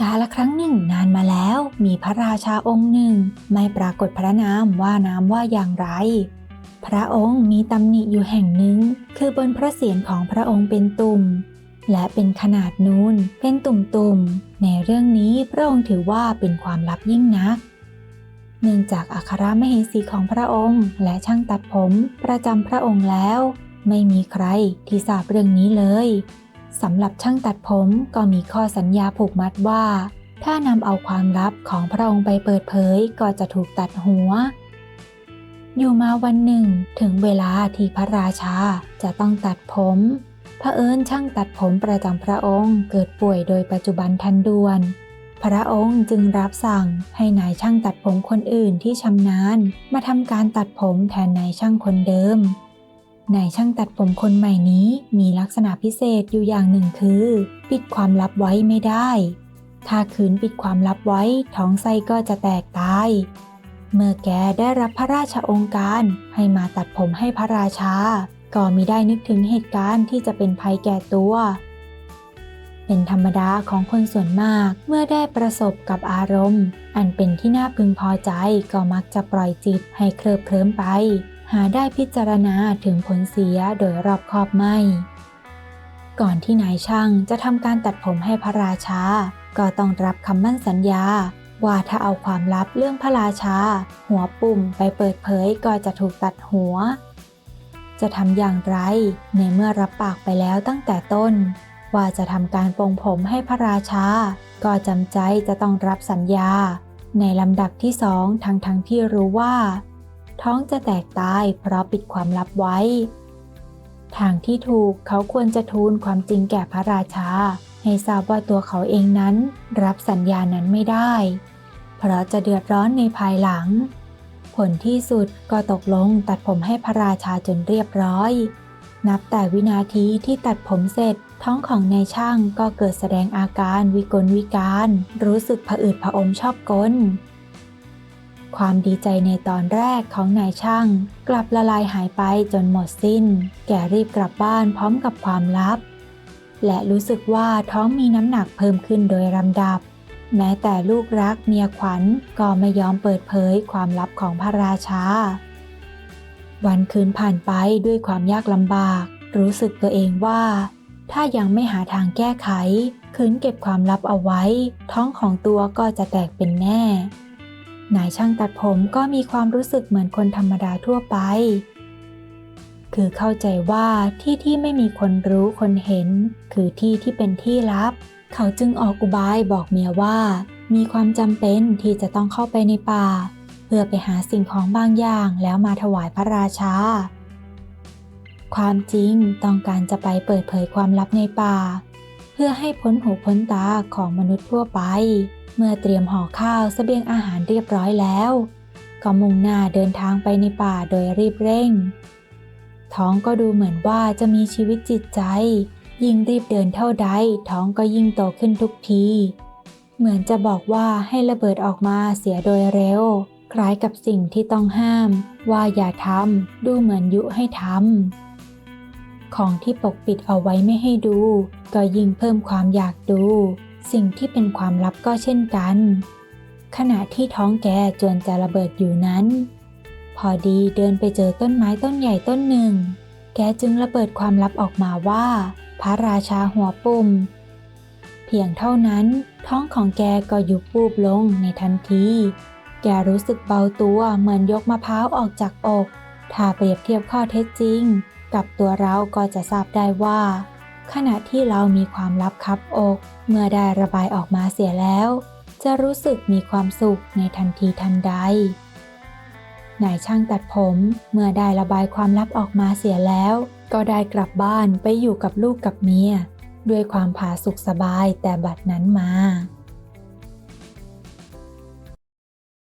กาละครั้งหนึ่งนานมาแล้วมีพระราชาองค์หนึ่ง ไม่ปรากฏพระนามว่านามว่าอย่างไร พระองค์มีตำหนิอยู่แห่งหนึ่ง คือบนพระเศียรของพระองค์เป็นตุ่ม และเป็นขนาดนูนเป็นตุ่มๆ ในเรื่องนี้พระองค์ถือว่าเป็นความลับยิ่งนัก เนื่องจากอัครมเหสีของพระองค์ และช่างตัดผมประจำพระองค์แล้ว ไม่มีใครที่ทราบเรื่องนี้เลย สำหรับช่างตัดผมก็มีข้อสัญญาผูกมัดว่า ถ้านำเอาความลับของพระองค์ไปเปิดเผยก็จะถูกตัดหัว อยู่มาวันหนึ่งถึงเวลาที่พระราชาจะต้องตัดผมพระเอิญช่างตัดผมประจำพระองค์เกิดป่วยโดยปัจจุบันทันด่วน พระองค์จึงรับสั่งให้นายช่างตัดผมคนอื่นที่ชำนาญ มาทำการตัดผมแทนนายช่างคนเดิม นายช่างตัดผมคนใหม่นี้มีลักษณะพิเศษอยู่อย่างหนึ่งคือ ปิดความลับไว้ไม่ได้ ถ้าขืนปิดความลับไว้ท้องไส้ก็จะแตกตาย เมื่อแกได้รับพระราชองค์การให้มาตัดผมให้พระราชา ก็มิได้นึกถึงเหตุการณ์ที่จะเป็นภัยแก่ตัว เป็นธรรมดาของคนส่วนมากเมื่อได้ประสบกับอารมณ์ อันเป็นที่น่าพึงพอใจก็มักจะปล่อยจิตให้เคลิบเคลิ้มไป หาได้พิจารณาถึงผลเสียโดยรอบคอบไม่ ก่อนที่นายช่างจะทำการตัดผมให้พระราชา ก็ต้องรับคำมั่นสัญญา ว่าถ้าเอาความลับเรื่องพระราชา หัวปุ่มไปเปิดเผยก็จะถูกตัดหัว จะทำอย่างไร ในเมื่อรับปากไปแล้วตั้งแต่ต้น ว่าจะทำการปรงผมให้พระราชา ก็จำใจจะต้องรับสัญญา ในลำดับที่สองทั้งทั้งที่รู้ว่า ท้องจะแตกตายเพราะปิดความลับไว้ ทางที่ถูกเขาควรจะทูลความจริงแก่พระราชา ให้ทราบว่าตัวเขาเองนั้นรับสัญญานั้นไม่ได้ เพราะจะเดือดร้อนในภายหลัง ผลที่สุดก็ตกลงตัดผมให้พระราชาจนเรียบร้อย นับแต่วินาทีที่ตัดผมเสร็จท้องของนายช่างก็เกิดแสดงอาการวิกลวิการ รู้สึกผะอืดผะอมชอบกล ความดีใจในตอนแรกของนายช่าง กลับละลายหายไปจนหมดสิ้น แกรีบกลับบ้านพร้อมกับความลับ และรู้สึกว่าท้องมีน้ำหนักเพิ่มขึ้นโดยลำดับ แม้แต่ลูกรักเมียขวัญก็ไม่ยอมเปิดเผยความลับของพระราชา วันคืนผ่านไปด้วยความยากลำบาก รู้สึกตัวเองว่า ถ้ายังไม่หาทางแก้ไข คืนเก็บความลับเอาไว้ ท้องของตัวก็จะแตกเป็นแน่ นายช่างตัดผมก็มีความรู้สึกเหมือนคนธรรมดาทั่วไป คือเข้าใจว่าที่ที่ไม่มีคนรู้คนเห็น คือที่ที่เป็นที่ลับ เขาจึงออกอุบายบอกเมียว่า มีความจำเป็นที่จะต้องเข้าไปในป่า เพื่อไปหาสิ่งของบางอย่างแล้วมาถวายพระราชา ความจริงต้องการจะไปเปิดเผยความลับในป่า เพื่อให้พ้นหูพ้นตาของมนุษย์ทั่วไป เมื่อเตรียมห่อข้าวเสบียงอาหารเรียบร้อยแล้ว ก็มุ่งหน้าเดินทางไปในป่าโดยรีบเร่ง ท้องก็ดูเหมือนว่าจะมีชีวิตจิตใจ ยิ่งรีบเดินเท่าใด ท้องก็ยิ่งโตขึ้นทุกที เหมือนจะบอกว่าให้ระเบิดออกมาเสียโดยเร็ว คล้ายกับสิ่งที่ต้องห้าม ว่าอย่าทำดูเหมือนยุให้ทำของที่ปกปิดเอาไว้ไม่ให้ดู ก็ยิ่งเพิ่มความอยากดู สิ่งที่เป็นความลับก็เช่นกัน ขณะที่ท้องแกจวนจะระเบิดอยู่นั้น พอดีเดินไปเจอต้นไม้ต้นใหญ่ต้นหนึ่ง แกจึงระเบิดความลับออกมาว่า พระราชาหัวปุ่ม เพียงเท่านั้น ท้องของแกก็ยุบปูบลงในทันที แกรู้สึกเบาตัวเหมือนยกมะพร้าวออกจากอก ถ้าเปรียบเทียบข้อเท็จจริง กับตัวเราก็จะทราบได้ว่า ขณะที่เรามีความลับคับอก เมื่อได้ระบายออกมาเสียแล้ว จะรู้สึกมีความสุขในทันทีทันใดนายช่างตัดผมเมื่อได้ระบายความลับออกมาเสียแล้ว ก็ได้กลับบ้านไปอยู่กับลูกกับเมีย ด้วยความผาสุกสบายแต่บัดนั้นมา